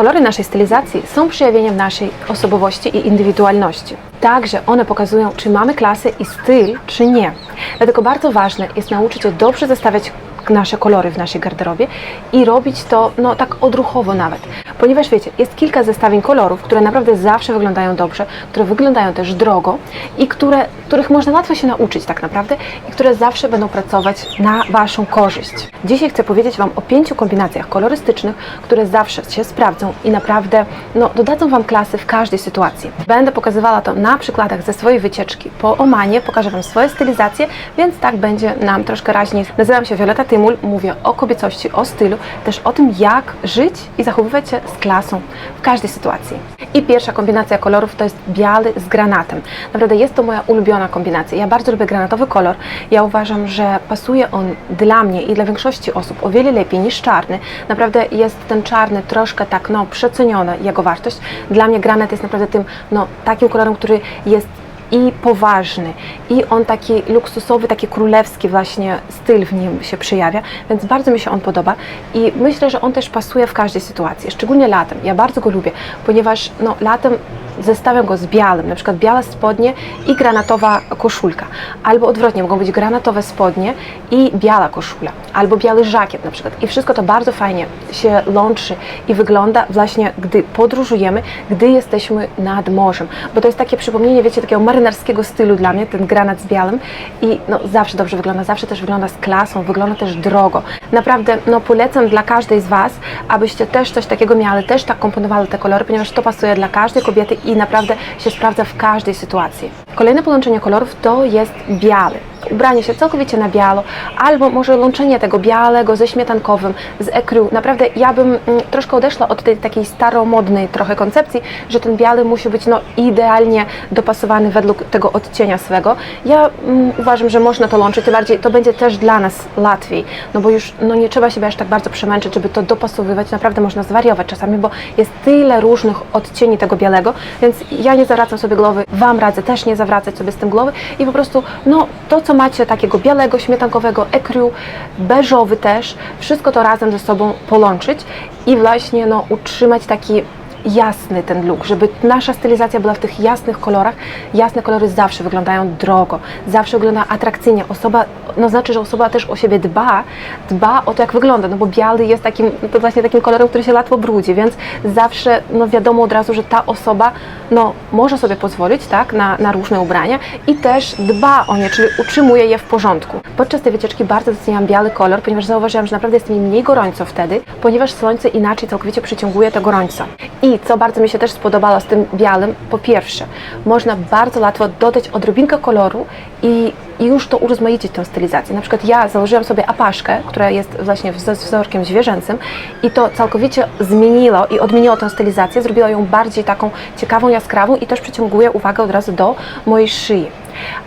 Kolory naszej stylizacji są przejawieniem naszej osobowości i indywidualności. Także one pokazują, czy mamy klasę i styl, czy nie. Dlatego bardzo ważne jest nauczyć się dobrze zestawiać nasze kolory w naszej garderobie i robić to no, tak odruchowo nawet. Ponieważ wiecie, jest kilka zestawień kolorów, które naprawdę zawsze wyglądają dobrze, które wyglądają też drogo i które, których można łatwo się nauczyć tak naprawdę i które zawsze będą pracować na Waszą korzyść. Dzisiaj chcę powiedzieć Wam o pięciu kombinacjach kolorystycznych, które zawsze się sprawdzą i naprawdę no, dodadzą Wam klasy w każdej sytuacji. Będę pokazywała to na przykładach ze swojej wycieczki po Omanie, pokażę Wam swoje stylizacje, więc tak będzie nam troszkę raźniej. Nazywam się Violeta Tymul, mówię o kobiecości, o stylu, też o tym, jak żyć i zachowywać się z klasą w każdej sytuacji. I pierwsza kombinacja kolorów to jest biały z granatem. Naprawdę jest to moja ulubiona kombinacja. Ja bardzo lubię granatowy kolor. Ja uważam, że pasuje on dla mnie i dla większości osób o wiele lepiej niż czarny. Naprawdę jest ten czarny troszkę tak, no, przeceniona jego wartość. Dla mnie granat jest naprawdę tym, no, takim kolorem, który jest i poważny, i on taki luksusowy, taki królewski właśnie styl w nim się przejawia, więc bardzo mi się on podoba. I myślę, że on też pasuje w każdej sytuacji, szczególnie latem. Ja bardzo go lubię, ponieważ no, latem zestawiam go z białym, na przykład białe spodnie i granatowa koszulka, albo odwrotnie, mogą być granatowe spodnie i biała koszula, albo biały żakiet na przykład. I wszystko to bardzo fajnie się łączy i wygląda właśnie, gdy podróżujemy, gdy jesteśmy nad morzem, bo to jest takie przypomnienie, wiecie, takiego marynarskiego stylu dla mnie, ten granat z białym i no, zawsze dobrze wygląda, zawsze też wygląda z klasą, wygląda też drogo. Naprawdę, no polecam dla każdej z Was, abyście też coś takiego miały, też tak komponowały te kolory, ponieważ to pasuje dla każdej kobiety i naprawdę się sprawdza w każdej sytuacji. Kolejne połączenie kolorów to jest biały. Ubranie się całkowicie na biało, albo może łączenie tego białego ze śmietankowym, z ekru. Naprawdę ja bym mm, troszkę odeszła od tej takiej staromodnej trochę koncepcji, że ten biały musi być no, idealnie dopasowany według tego odcienia swego. Ja mm, uważam, że można to łączyć, tym bardziej to będzie też dla nas łatwiej, no bo już no, nie trzeba się aż tak bardzo przemęczyć, żeby to dopasowywać. Naprawdę można zwariować czasami, bo jest tyle różnych odcieni tego białego, więc ja nie zawracam sobie głowy, Wam radzę też nie zawracać sobie z tym głowy i po prostu no, to, co macie takiego białego, śmietankowego, ekru, beżowy też, wszystko to razem ze sobą połączyć i właśnie no, utrzymać taki jasny ten look, żeby nasza stylizacja była w tych jasnych kolorach. Jasne kolory zawsze wyglądają drogo, zawsze wygląda atrakcyjnie. Osoba, no znaczy, że osoba też o siebie dba, dba o to, jak wygląda, no bo biały jest takim, to właśnie takim kolorem, który się łatwo brudzi, więc zawsze no wiadomo od razu, że ta osoba no, może sobie pozwolić tak, na, na różne ubrania i też dba o nie, czyli utrzymuje je w porządku. Podczas tej wycieczki bardzo doceniam biały kolor, ponieważ zauważyłam, że naprawdę jest mi mniej gorąco wtedy, ponieważ słońce inaczej całkowicie przyciąguje to gorąco. I co bardzo mi się też spodobało z tym białym, po pierwsze, można bardzo łatwo dodać odrobinkę koloru i, i już to urozmaicić tę stylizację. Na przykład ja założyłam sobie apaszkę, która jest właśnie ze wzorkiem zwierzęcym i to całkowicie zmieniło i odmieniło tę stylizację, zrobiło ją bardziej taką ciekawą, jaskrawą i też przyciąguje uwagę od razu do mojej szyi.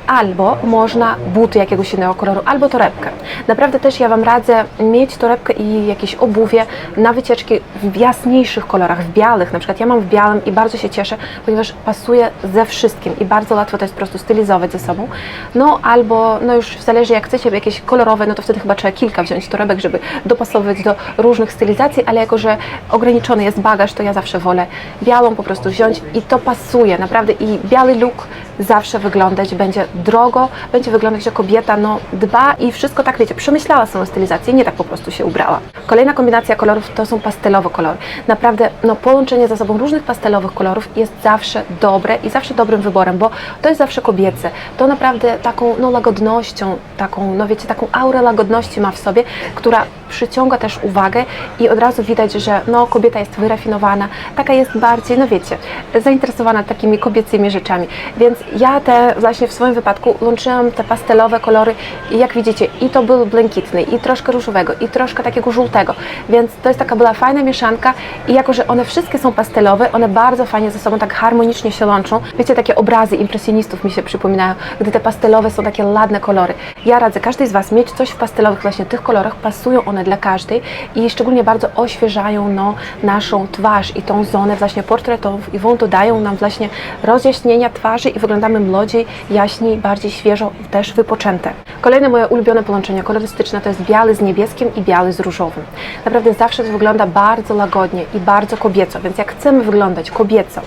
Albo można buty jakiegoś innego koloru, albo torebkę. Naprawdę też ja Wam radzę mieć torebkę i jakieś obuwie na wycieczki w jasniejszych kolorach, w białych. Na przykład ja mam w białym i bardzo się cieszę, ponieważ pasuje ze wszystkim i bardzo łatwo to jest po prostu stylizować ze sobą. No albo, no już zależy jak chcecie, jakieś kolorowe, no to wtedy chyba trzeba kilka wziąć torebek, żeby dopasować do różnych stylizacji, ale jako, że ograniczony jest bagaż, to ja zawsze wolę białą po prostu wziąć i to pasuje, naprawdę i biały look zawsze wyglądać będzie drogo, będzie wyglądać, że kobieta no, dba i wszystko tak, wiecie, przemyślała swoją stylizację, nie tak po prostu się ubrała. Kolejna kombinacja kolorów to są pastelowe kolory. Naprawdę no, połączenie ze sobą różnych pastelowych kolorów jest zawsze dobre i zawsze dobrym wyborem, bo to jest zawsze kobiece. To naprawdę taką no, łagodnością, taką, no wiecie, taką aurę łagodności ma w sobie, która przyciąga też uwagę i od razu widać, że no, kobieta jest wyrafinowana, taka jest bardziej, no wiecie, zainteresowana takimi kobiecymi rzeczami. Więc ja te właśnie w swoim wypadku łączyłam te pastelowe kolory i jak widzicie, i to był błękitny, i troszkę różowego, i troszkę takiego żółtego, więc to jest taka była fajna mieszanka i jako, że one wszystkie są pastelowe, one bardzo fajnie ze sobą tak harmonicznie się łączą. Wiecie, takie obrazy impresjonistów mi się przypominają, gdy te pastelowe są takie ładne kolory. Ja radzę każdej z Was mieć coś w pastelowych właśnie tych kolorach, pasują one dla każdej i szczególnie bardzo oświeżają no, naszą twarz i tą zonę właśnie portretową dodają nam właśnie rozjaśnienia twarzy i wyglądamy młodziej, jaśniej, bardziej świeżo, też wypoczęte. Kolejne moje ulubione połączenie kolorystyczne to jest biały z niebieskim i biały z różowym. Naprawdę zawsze to wygląda bardzo łagodnie i bardzo kobieco, więc jak chcemy wyglądać kobieco,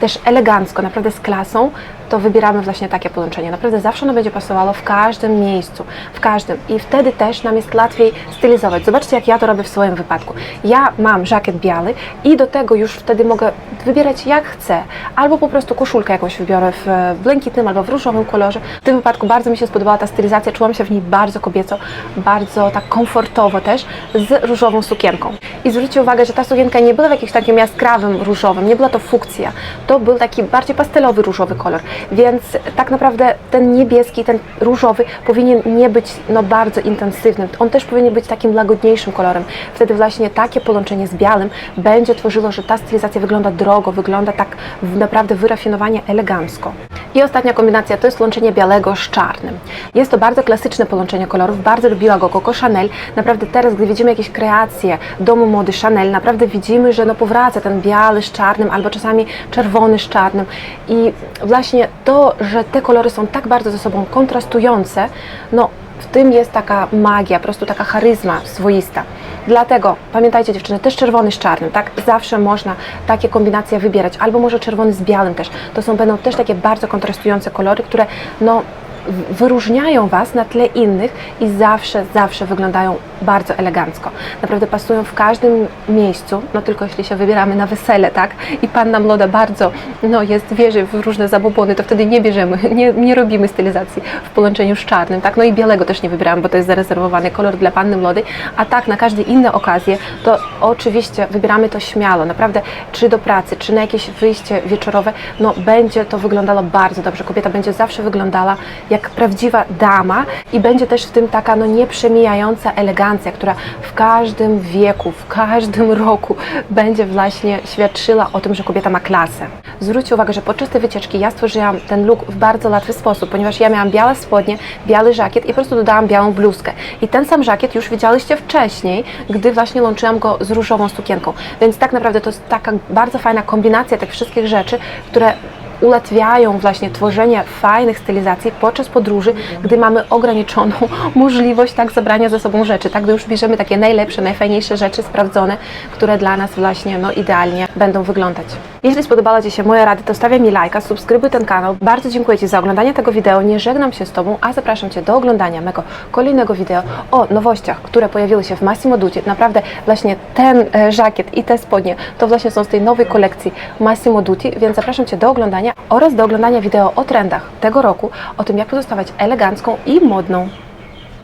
też elegancko, naprawdę z klasą, to wybieramy właśnie takie połączenie. Naprawdę zawsze ono będzie pasowało w każdym miejscu, w każdym i wtedy też nam jest łatwiej stylizować. Zobaczcie, jak ja to robię w swoim wypadku. Ja mam żakiet biały i do tego już wtedy mogę wybierać jak chcę, albo po prostu koszulkę jakąś wybiorę w błękitnym albo w różowym kolorze. W tym wypadku bardzo mi się spodobała ta stylizacja, czułam się w niej bardzo kobieco, bardzo tak komfortowo też, z różową sukienką. I zwróćcie uwagę, że ta sukienka nie była w jakimś takim jaskrawym różowym, nie była to fukcja, to był taki bardziej pastelowy różowy kolor, więc tak naprawdę ten niebieski, ten różowy powinien nie być no, bardzo intensywnym, on też powinien być takim łagodniejszym kolorem. Wtedy właśnie takie połączenie z białym będzie tworzyło, że ta stylizacja wygląda drogo, wygląda tak naprawdę wyrafinowanie, elegancko. I ostatnia kombinacja to jest łączenie białego z czarnym. Jest to bardzo klasyczne połączenie kolorów, bardzo lubiła go Coco Chanel. Naprawdę teraz, gdy widzimy jakieś kreacje domu mody Chanel, naprawdę widzimy, że no powraca ten biały z czarnym, albo czasami czerwony z czarnym. I właśnie to, że te kolory są tak bardzo ze sobą kontrastujące, no w tym jest taka magia, po prostu taka charyzma swoista. Dlatego pamiętajcie dziewczyny, też czerwony z czarnym, tak? Zawsze można takie kombinacje wybierać, albo może czerwony z białym też. To są będą też takie bardzo kontrastujące kolory, które no wyróżniają Was na tle innych i zawsze, zawsze wyglądają bardzo elegancko. Naprawdę pasują w każdym miejscu, no tylko jeśli się wybieramy na wesele, tak? I panna młoda bardzo, no jest, wierzy w różne zabobony, to wtedy nie bierzemy, nie, nie robimy stylizacji w połączeniu z czarnym, tak? No i białego też nie wybieramy, bo to jest zarezerwowany kolor dla panny młodej, a tak na każde inne okazje, to oczywiście wybieramy to śmiało, naprawdę, czy do pracy, czy na jakieś wyjście wieczorowe, no będzie to wyglądało bardzo dobrze. Kobieta będzie zawsze wyglądała jak prawdziwa dama i będzie też w tym taka no nieprzemijająca elegancja, która w każdym wieku, w każdym roku będzie właśnie świadczyła o tym, że kobieta ma klasę. Zwróćcie uwagę, że podczas tej wycieczki ja stworzyłam ten look w bardzo łatwy sposób, ponieważ ja miałam białe spodnie, biały żakiet i po prostu dodałam białą bluzkę. I ten sam żakiet już widziałyście wcześniej, gdy właśnie łączyłam go z różową sukienką. Więc tak naprawdę to jest taka bardzo fajna kombinacja tych wszystkich rzeczy, które ułatwiają właśnie tworzenie fajnych stylizacji podczas podróży, gdy mamy ograniczoną możliwość tak zabrania ze sobą rzeczy, tak gdy już bierzemy takie najlepsze, najfajniejsze rzeczy sprawdzone, które dla nas właśnie no, idealnie będą wyglądać. Jeśli spodobała Ci się moja rada, to stawiaj mi lajka, subskrybuj ten kanał. Bardzo dziękuję Ci za oglądanie tego wideo, nie żegnam się z Tobą, a zapraszam Cię do oglądania mego kolejnego wideo o nowościach, które pojawiły się w Massimo Dutti. Naprawdę właśnie ten e, żakiet i te spodnie to właśnie są z tej nowej kolekcji Massimo Dutti, więc zapraszam Cię do oglądania oraz do oglądania wideo o trendach tego roku, o tym jak pozostawać elegancką i modną.